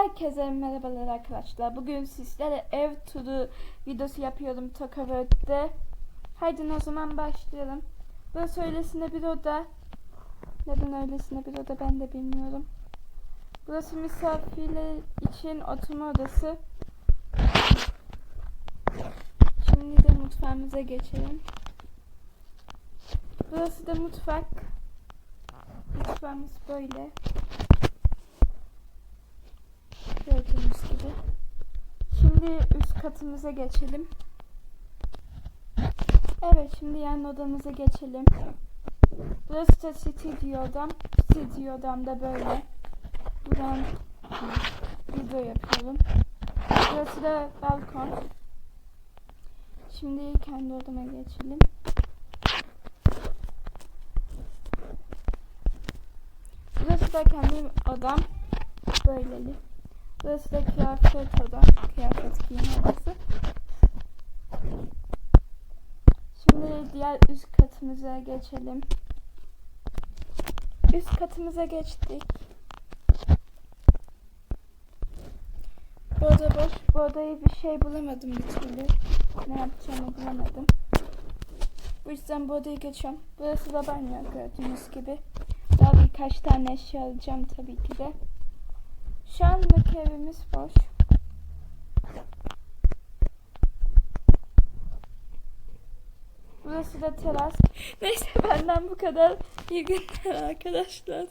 Herkese merhabalar arkadaşlar. Bugün sizlere ev turu videosu yapıyorum Toka World'de. Haydi o zaman başlayalım. Burası öylesine bir oda. Neden öylesine bir oda ben de bilmiyorum. Burası misafirler için oturma odası. Şimdi de mutfağımıza geçelim. Burası da mutfak. Mutfağımız böyle. Gördüğünüz gibi. Şimdi üst katımıza geçelim. Evet şimdi yan odamıza geçelim. Burası da stüdyo odam. Stüdyo odam da böyle. Buradan video yapıyorum. Burası da balkon. Şimdi kendi odama geçelim. Burası da kendi odam. Böyleli. Burası da kıyafet odam. Kıyafet giyim odası. Şimdi diğer üst katımıza geçelim. Üst katımıza geçtik. Bu oda boş. Bu odayı bir şey bulamadım bir türlü. Ne yapacağımı bulamadım. Bu yüzden bu odayı geçiyorum. Burası da banyo gördüğünüz gibi. Daha birkaç tane eşya alacağım tabii ki de. Anlık evimiz boş. Burası da teras. Neyse benden bu kadar. İyi günler arkadaşlar.